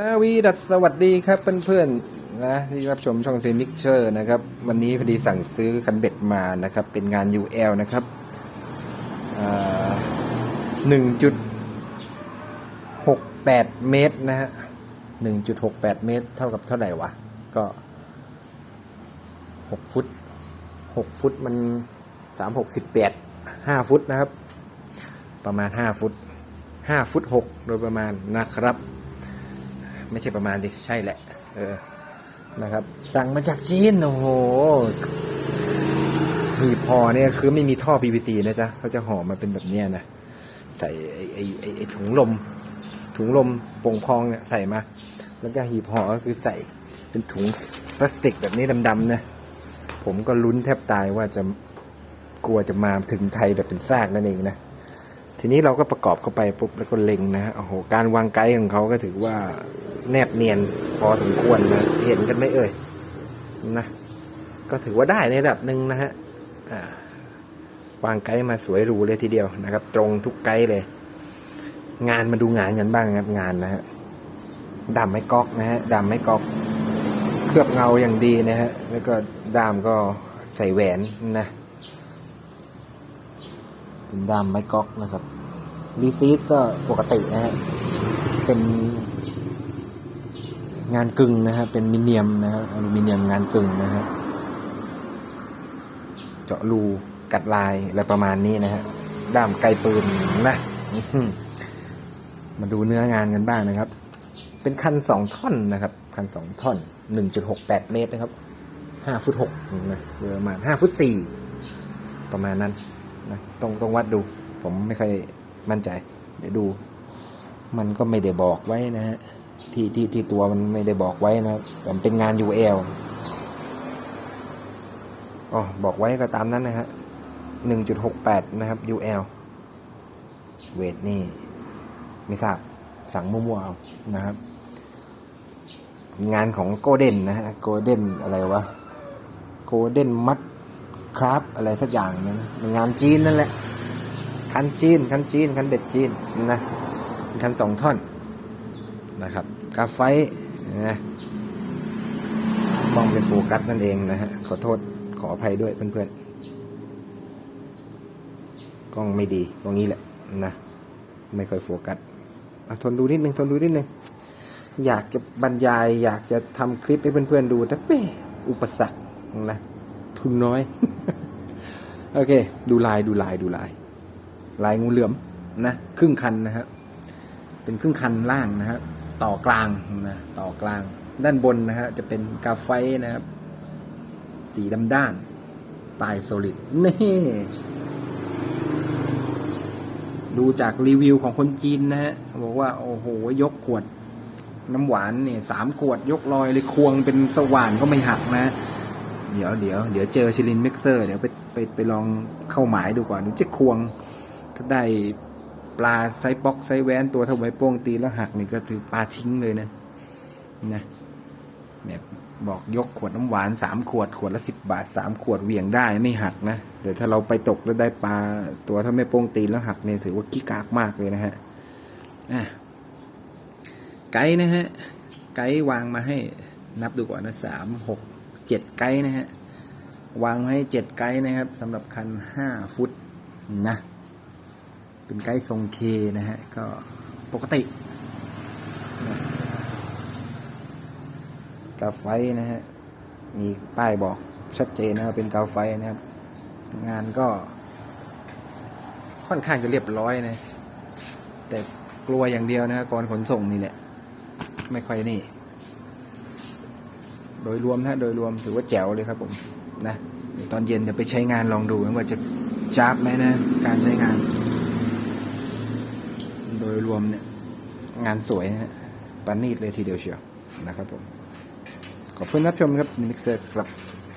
อาวีดัสสวัสดีครับเพื่อนๆนะที่รับชมช่องเซมิกเชอร์นะครับ วันนี้พอดีสั่งซื้อคันเบ็ดมานะครับ เป็นงาน UL นะครับหนึ่งจุดหกแปดเมตรนะฮะหนึ่งจุดหกแปดเมตร เท่ากับเท่าไหร่วะ ก็หกฟุตหกฟุตมันสามหกสิบแปดห้าฟุตนะครับ ประมาณห้าฟุตห้าฟุตหกโดยประมาณนะครับ ไม่ใช่ประมาณดิใช่แหละ เออนะครับ สั่งมาจากจีน โอ้โหหีบห่อเนี่ยคือไม่มีท่อ PVC นะจ๊ะเขาจะห่อมาเป็นแบบเนี้ยนะใส่ไอ้ไอ้ไอ้ไอ้ถุงลม ถุงลมโป่งพองเนี่ยใส่มา แล้วก็หีบห่อก็คือใส่เป็นถุงพลาสติกแบบนี้ดำๆนะผมก็ลุ้นแทบตายว่าจะกลัวจะมาถึงไทยแบบเป็นซากนั่นเองนะ ทีนี้เราก็ประกอบเข้าไปปุ๊บแล้วก็เล็งนะฮะโอ้โหการวางไกด์ของเขาก็ถือว่าแนบเนียนพอสมควรนะเห็นกันไหมเอ่ยนะก็ถือว่าได้ในระดับหนึ่งนะฮะวางไกด์มาสวยหรูเลยทีเดียวนะครับ ตรงทุกไกด์เลย งานมาดูงานกันบ้างครับงานนะฮะดำไม่ก๊อกนะฮะดำไม่ก๊อกเคลือบเงาอย่างดีนะฮะแล้วก็ดามก็ใส่แหวนนะ ถึงดามไม่ก๊อกนะครับรีซีดก็ปกตินะฮะเป็นงานกึ่งนะฮะเป็นมิเนียมนะฮะอลูมิเนียมงานกึ่งนะฮะเจาะรูกัดลายอะไรประมาณนี้นะฮะด้ามไกลปืนนะมาดูเนื้องานกันบ้างนะครับ เป็นคันสองท่อนนะครับ คันสองท่อนหนึ่งจุดหกแปดเมตรนะครับห้าฟุตหกนะประมาณห้าฟุตสี่ประมาณนั้น นะต้องต้องวัดดู ผมไม่ค่อยมั่นใจ เดี๋ยวดู มันก็ไม่ได้บอกไว้นะฮะที่ที่ที่ตัวมันไม่ได้บอกไว้นะครับแต่เป็นงาน UL อ๋อบอกไว้ก็ตามนั้นนะฮะหนึ่งจุดหกแปดนะครับ UL เวทนี่ไม่ทราบสั่งมั่วๆเอานะครับ งานของโกลเด้นนะฮะโกลเด้นอะไรวะโกลเด้นมัด คราฟอะไรสักอย่างนี่ยนเป็นงานจีนนั่นแหละ คันจีน คันจีน คันเบ็ดจีนนะเป็นคันสองท่อนนะครับกาไฟนะกล้องเป็นโฟกัสนั่นเองนะฮะ ขอโทษขออภัยด้วยเพื่อนๆ กล้องไม่ดีตรงนี้แหละนะ ไม่ค่อยโฟกัสทนดูนิดนึงทนดูนิดนึง อยากจะบรรยาย อยากจะทำคลิปให้เพื่อนๆดูแต่แม่อุปสรรคนะ ทุนน้อย โอเค ดูลายดูลายดูลาย ลายงูเหลือมนะครึ่งคันนะฮะเป็นครึ่งคันล่างนะฮะต่อกลางนะต่อกลาง ด้านบนนะฮะจะเป็นกาไฟนะครับ สีดำด้านปลายโซลิดนี่ดูจากรีวิวของคนจีนนะฮะบอกว่าโอ้โหยกขวด น้ำหวานเนี่ยสามขวดยกลอยเลยควงเป็นสว่านก็ไม่หักนะ เดี๋ยวเดี๋ยวเดี๋ยวเจอชิลินมิกเซอร์เดี๋ยวไปไปไปลองเข้าหมายดูก่อนนึกจะควง ถ้าได้ปลาไซบ็อกไซแวนตัวเท่าไม้โป้งตีแล้วหักนี่ก็ถือปลาทิ้งเลยนะนะเนี่ยบอกยกขวดน้ำหวานสามขวดขวดละสิบบาทสามขวดเหวี่ยงได้ไม่หักนะแต่ถ้าเราไปตกแล้วได้ปลาตัวเท่าไม่โป้งตีแล้วหักเนี่ยถือว่ากี้กากมากเลยนะฮะอะไกด์นะฮะไกด์วางมาให้นับดูก่อนนะสามหก เจ็ดไกด์นะฮะวางให้เจ็ดไกด์นะครับสำหรับคันห้าฟุตนะ เป็นไกด์ทรงเคนะฮะก็ปกตินะกาไฟนะฮะมีป้ายบอกชัดเจนนะครับเป็นกาไฟนะครับ งานก็ ค่อนข้างจะเรียบร้อยนะ แต่กลัวอย่างเดียวนะฮะก่อนขนส่งนี่แหละ ไม่ค่อยนี่ โดยรวมนะโดยรวมถือว่าแจ๋วเลยครับผมนะเดี๋ยวตอนเย็นจะไปใช้งานลองดูนะว่าจะจ้าบไหมนะ การใช้งาน โดยรวมเนี่ย งานสวยนะฮะปานีตเลยทีเดียวเชียวนะครับผม ขอบคุณรับชมครับมิกเซอร์ครับ